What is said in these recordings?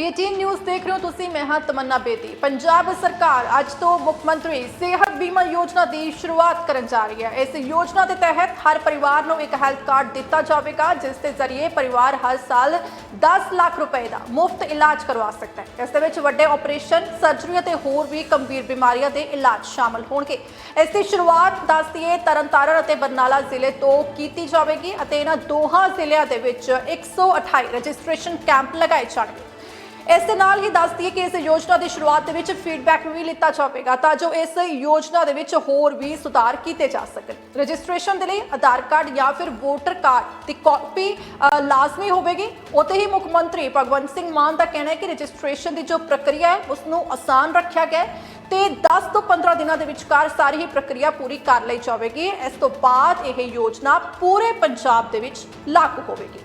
ਪੀਟੀਐਨ news ਦੇਖ ਰਹੇ ਹੋ ਤੁਸੀਂ, ਮੈਂ ਹਾਂ ਤਮੰਨਾ ਬੇਦੀ। ਪੰਜਾਬ ਸਰਕਾਰ ਅੱਜ ਤੋਂ ਮੁੱਖ ਮੰਤਰੀ ਸਿਹਤ ਬੀਮਾ ਯੋਜਨਾ ਦੀ ਸ਼ੁਰੂਆਤ ਕਰਨ ਜਾ ਰਹੀ ਹੈ। ਇਸ ਯੋਜਨਾ ਦੇ ਤਹਿਤ ਹਰ ਪਰਿਵਾਰ ਨੂੰ ਇੱਕ ਹੈਲਥ ਕਾਰਡ ਦਿੱਤਾ ਜਾਵੇਗਾ, ਜਿਸ ਦੇ ਜ਼ਰੀਏ ਪਰਿਵਾਰ ਹਰ ਸਾਲ 10 ਲੱਖ ਰੁਪਏ ਦਾ ਮੁਫਤ ਇਲਾਜ ਕਰਵਾ ਸਕਦਾ ਹੈ। ਇਸ ਦੇ ਵਿੱਚ ਵੱਡੇ ਆਪਰੇਸ਼ਨ, ਸਰਜਰੀ ਅਤੇ ਹੋਰ ਵੀ ਗੰਭੀਰ ਬਿਮਾਰੀਆਂ ਦੇ ਇਲਾਜ ਸ਼ਾਮਲ ਹੋਣਗੇ। ਇਸ ਦੀ ਸ਼ੁਰੂਆਤ ਦੱਸਦੀਏ ਤਰਨਤਾਰਨ ਅਤੇ ਬਰਨਾਲਾ ਜ਼ਿਲ੍ਹੇ ਤੋਂ ਕੀਤੀ ਜਾਵੇਗੀ ਅਤੇ ਇਹਨਾਂ ਦੋਹਾਂ ਜ਼ਿਲ੍ਹਿਆਂ ਦੇ ਵਿੱਚ 128 ਰਜਿਸਟ੍ਰੇਸ਼ਨ ਕੈਂਪ ਲਗਾਏ ਜਾਣਗੇ। ਇਸ ਦੇ ਨਾਲ ਹੀ ਦੱਸ ਦਈਏ ਕਿ ਇਸ ਯੋਜਨਾ ਦੀ ਸ਼ੁਰੂਆਤ ਦੇ ਵਿੱਚ ਫੀਡਬੈਕ ਵੀ ਲਿੱਤਾ ਜਾਵੇਗਾ ਤਾਂ ਜੋ ਇਸ ਯੋਜਨਾ ਦੇ ਵਿੱਚ ਹੋਰ ਵੀ ਸੁਧਾਰ ਕੀਤੇ ਜਾ ਸਕਣ। ਰਜਿਸਟ੍ਰੇਸ਼ਨ ਦੇ ਲਈ ਆਧਾਰ ਕਾਰਡ ਜਾਂ ਫਿਰ ਵੋਟਰ ਕਾਰਡ ਦੀ ਕਾਪੀ ਲਾਜ਼ਮੀ ਹੋਵੇਗੀ। ਉੱਥੇ ਹੀ ਮੁੱਖ ਮੰਤਰੀ ਭਗਵੰਤ ਸਿੰਘ ਮਾਨ ਦਾ ਕਹਿਣਾ ਹੈ ਕਿ ਰਜਿਸਟ੍ਰੇਸ਼ਨ ਦੀ ਜੋ ਪ੍ਰਕਿਰਿਆ ਹੈ ਉਸ ਨੂੰ ਆਸਾਨ ਰੱਖਿਆ ਗਿਆ ਹੈ ਤੇ 10 ਤੋਂ 15 ਦਿਨਾਂ ਦੇ ਵਿਚਕਾਰ ਸਾਰੀ ਹੀ ਪ੍ਰਕਿਰਿਆ ਪੂਰੀ ਕਰ ਲਈ ਜਾਵੇਗੀ। ਇਸ ਤੋਂ ਬਾਅਦ ਇਹ ਯੋਜਨਾ ਪੂਰੇ ਪੰਜਾਬ ਦੇ ਵਿੱਚ ਲਾਗੂ ਹੋਵੇਗੀ।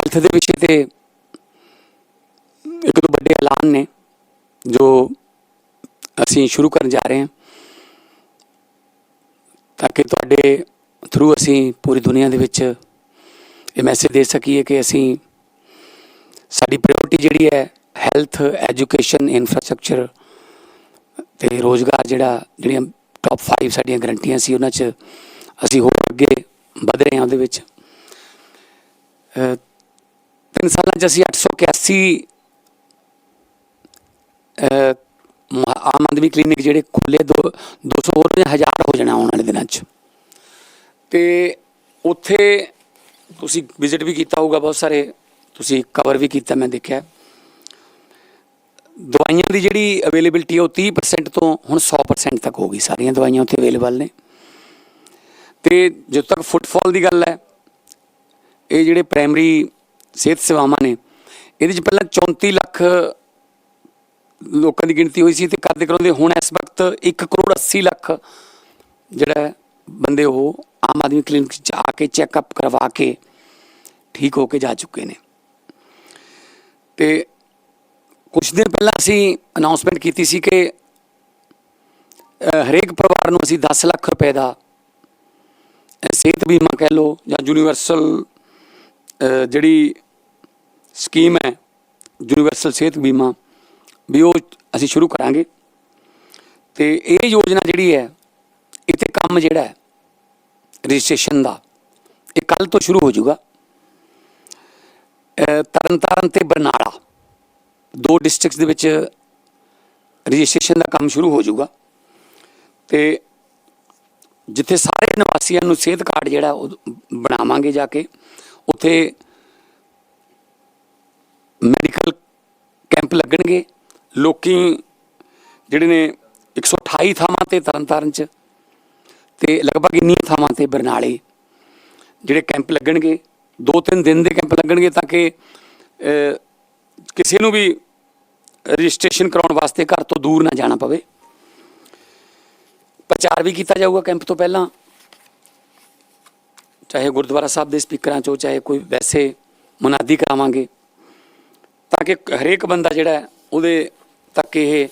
ਹੈਲਥ ਦੇ ਵਿਸ਼ੇ ਤੇ ਇੱਕ ਦੋ ਵੱਡੇ ਐਲਾਨ ਨੇ ਜੋ ਅਸੀਂ ਸ਼ੁਰੂ ਕਰਨ ਜਾ ਰਹੇ ਹਾਂ ਤਾਂ ਕਿ ਤੁਹਾਡੇ ਥਰੂ ਅਸੀਂ ਪੂਰੀ ਦੁਨੀਆ ਦੇ ਵਿੱਚ ਇਹ ਮੈਸੇਜ ਦੇ ਸਕੀਏ ਕਿ ਅਸੀਂ ਸਾਡੀ ਪ੍ਰਾਇੋਰਟੀ ਜਿਹੜੀ ਹੈ ਹੈਲਥ ਐਜੂਕੇਸ਼ਨ ਇਨਫਰਾਸਟ੍ਰਕਚਰ ਤੇ ਰੋਜ਼ਗਾਰ ਜਿਹੜਾ ਜਿਹੜੀਆਂ ਟੌਪ 5 ਸਾਡੀਆਂ ਗਰੰਟੀਆਂ ਸੀ ਉਹਨਾਂ 'ਚ ਅਸੀਂ ਹੋਰ ਅੱਗੇ ਵਧ ਰਹੇ ਹਾਂ ਉਹਦੇ ਵਿੱਚ। ਤਿੰਨ ਸਾਲਾਂ 'ਚ ਅਸੀਂ 881 ਅਹ, ਮ- ਆਮ ਆਦਮੀ ਕਲੀਨਿਕ ਜਿਹੜੇ ਖੁੱਲੇ ਦੋ 200 ਹੋਰ ਨੇ ਹਜ਼ਾਰ ਹੋ ਜਾਣਾ ਆਉਣ ਵਾਲੇ ਦਿਨਾਂ 'ਚ। ਤੇ ਉੱਥੇ ਤੁਸੀਂ ਵਿਜ਼ਿਟ ਵੀ ਕੀਤਾ ਹੋਊਗਾ ਬਹੁਤ ਸਾਰੇ ਤੁਸੀਂ ਕਵਰ ਵੀ ਕੀਤਾ ਮੈਂ ਦੇਖਿਆ। ਦਵਾਈਆਂ ਦੀ ਜਿਹੜੀ ਅਵੇਲੇਬਿਲਟੀ ਉਹ 30% ਤੋਂ ਹੁਣ 100% ਤੱਕ ਹੋ ਗਈ ਸਾਰੀਆਂ ਦਵਾਈਆਂ ਉੱਥੇ ਅਵੇਲੇਬਲ ਨੇ। ਤੇ ਜਦੋਂ ਤੱਕ ਫੁੱਟਫਾਲ ਦੀ ਗੱਲ ਹੈ ਇਹ ਜਿਹੜੇ ਪ੍ਰਾਇਮਰੀ ਸਿਹਤ ਸੇਵਾਵਾਂ ਨੇ। ਇਹਦੇ ਚ ਪਹਿਲਾਂ 34 ਲੱਖ ਲੋਕਾਂ ਦੀ ਗਿਣਤੀ ਹੋਈ ਸੀ ਤੇ ਕਰਦੇ ਕਰਾਉਂਦੇ ਹੁਣ ਇਸ ਵਕਤ 1 ਕਰੋੜ 80 ਲੱਖ ਜਿਹੜਾ ਬੰਦੇ ਉਹ ਆਮ ਆਦਮੀ ਕਲੀਨਿਕ ਚ ਆ ਕੇ ਚੈੱਕਅਪ ਕਰਵਾ ਕੇ ਠੀਕ ਹੋ ਕੇ ਜਾ ਚੁੱਕੇ ਨੇ। ਤੇ ਕੁਝ ਦਿਨ ਪਹਿਲਾਂ ਅਸੀਂ ਅਨਾਉਂਸਮੈਂਟ ਕੀਤੀ ਸੀ ਕਿ ਹਰੇਕ ਪਰਿਵਾਰ ਨੂੰ ਅਸੀਂ 10 ਲੱਖ ਰੁਪਏ ਦਾ ਸਿਹਤ ਬੀਮਾ ਕਹਿ ਲਓ ਜਾਂ ਯੂਨੀਵਰਸਲ ਜਿਹੜੀ ਸਕੀਮ ਹੈ ਯੂਨੀਵਰਸਲ ਸਿਹਤ ਬੀਮਾ, ਵੀ ਉਹ ਅਸੀਂ ਸ਼ੁਰੂ ਕਰਾਂਗੇ। ਤੇ ਇਹ ਯੋਜਨਾ ਜਿਹੜੀ ਹੈ, ਇੱਥੇ ਕੰਮ ਜਿਹੜਾ ਹੈ, ਰਜਿਸਟ੍ਰੇਸ਼ਨ ਦਾ, ਇਹ ਕੱਲ ਤੋਂ ਸ਼ੁਰੂ ਹੋ ਜਾਊਗਾ। ਤਰਨਤਾਰਨ ਤੇ ਬਰਨਾਲਾ, ਦੋ ਡਿਸਟ੍ਰਿਕਟਸ ਦੇ ਵਿੱਚ ਰਜਿਸਟ੍ਰੇਸ਼ਨ ਦਾ ਕੰਮ ਸ਼ੁਰੂ ਹੋ ਜਾਊਗਾ। ਤੇ ਜਿੱਥੇ ਸਾਰੇ ਨਿਵਾਸੀਆਂ ਨੂੰ ਸਿਹਤ ਕਾਰਡ ਜਿਹੜਾ ਉਹ ਬਣਾਵਾਂਗੇ ਜਾ ਕੇ ਉੱਥੇ ਮੈਡੀਕਲ ਕੈਂਪ ਲੱਗਣਗੇ। ਲੋਕੀ ਜਿਹੜੇ ਨੇ 128 ਥਾਵਾਂ ਤੇ ਤਰਨਤਾਰਨ ਚ ਤੇ ਲਗਭਗ ਇੰਨੀਆਂ ਥਾਵਾਂ ਤੇ ਬਰਨਾਲੇ ਜਿਹੜੇ ਕੈਂਪ ਲੱਗਣਗੇ। ਦੋ ਤਿੰਨ ਦਿਨ ਦੇ ਕੈਂਪ ਲੱਗਣਗੇ ਤਾਂ ਕਿ ਕਿਸੇ ਨੂੰ ਵੀ ਰਜਿਸਟ੍ਰੇਸ਼ਨ ਕਰਾਉਣ ਵਾਸਤੇ ਘਰ ਤੋਂ ਦੂਰ ਨਾ ਜਾਣਾ ਪਵੇ। ਪ੍ਰਚਾਰ ਵੀ ਕੀਤਾ ਜਾਊਗਾ ਕੈਂਪ ਤੋਂ ਪਹਿਲਾਂ। ਚਾਹੇ ਗੁਰਦੁਆਰਾ ਸਾਹਿਬ ਦੇ ਸਪੀਕਰਾਂ ਚੋਂ, ਚਾਹੇ ਕੋਈ ਵੈਸੇ ਮੁਨਾਦੀ ਕਰਾਵਾਂਗੇ, ਤਾਂ ਕਿ ਹਰੇਕ ਬੰਦਾ ਜਿਹੜਾ ਉਹਦੇ ਤੱਕ ਇਹ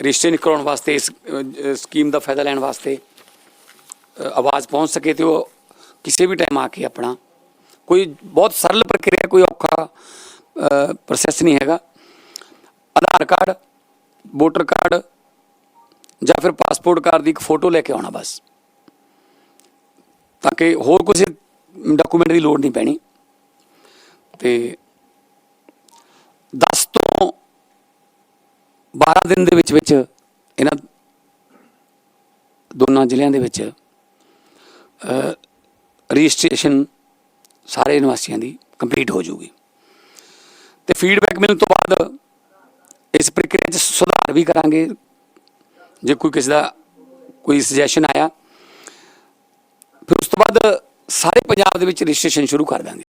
ਰਜਿਸਟ੍ਰੇਸ਼ਨ ਕਰਾਉਣ ਵਾਸਤੇ, ਇਸ ਸਕੀਮ ਦਾ ਫਾਇਦਾ ਲੈਣ ਵਾਸਤੇ ਆਵਾਜ਼ ਪਹੁੰਚ ਸਕੇ ਤੇ ਉਹ ਕਿਸੇ ਵੀ ਟਾਈਮ ਆ ਕੇ ਆਪਣਾ, ਕੋਈ ਬਹੁਤ ਸਰਲ ਪ੍ਰਕਿਰਿਆ, ਕੋਈ ਔਖਾ ਪ੍ਰੋਸੈਸ ਨਹੀਂ ਹੈਗਾ। ਆਧਾਰ ਕਾਰਡ ਵੋਟਰ ਕਾਰਡ ਜਾਂ ਫਿਰ ਪਾਸਪੋਰਟ ਕਾਰਡ ਦੀ ਇੱਕ ਫੋਟੋ ਲੈ ਕੇ ਆਉਣਾ ਬਸ। ਤਾਂ ਕਿ ਹੋਰ ਕਿਸੇ ਡਾਕੂਮੈਂਟ ਦੀ ਲੋੜ ਨਹੀਂ ਪੈਣੀ। ਤੇ 10 ਤੋਂ 12 ਦਿਨ ਦੇ ਵਿੱਚ ਵਿੱਚ ਇਹਨਾਂ ਦੋਨਾਂ ਜ਼ਿਲ੍ਹਿਆਂ ਦੇ ਵਿੱਚ ਰਜਿਸਟ੍ਰੇਸ਼ਨ ਸਾਰੇ ਨਿਵਾਸੀਆਂ ਦੀ ਕੰਪਲੀਟ ਹੋ ਜੂਗੀ ਤੇ ਫੀਡਬੈਕ ਮਿਲਣ ਤੋਂ ਬਾਅਦ ਇਸ ਪ੍ਰਕਿਰਿਆ 'ਚ ਸੁਧਾਰ ਵੀ ਕਰਾਂਗੇ। ਜੇ ਕੋਈ ਕਿਸੇ ਦਾ ਕੋਈ ਸੁਜੈਸ਼ਨ ਆਇਆ ਫਿਰ ਉਸ ਤੋਂ ਬਾਅਦ ਸਾਰੇ ਪੰਜਾਬ ਦੇ ਵਿੱਚ ਰਜਿਸਟ੍ਰੇਸ਼ਨ ਸ਼ੁਰੂ ਕਰ ਦਾਂਗੇ।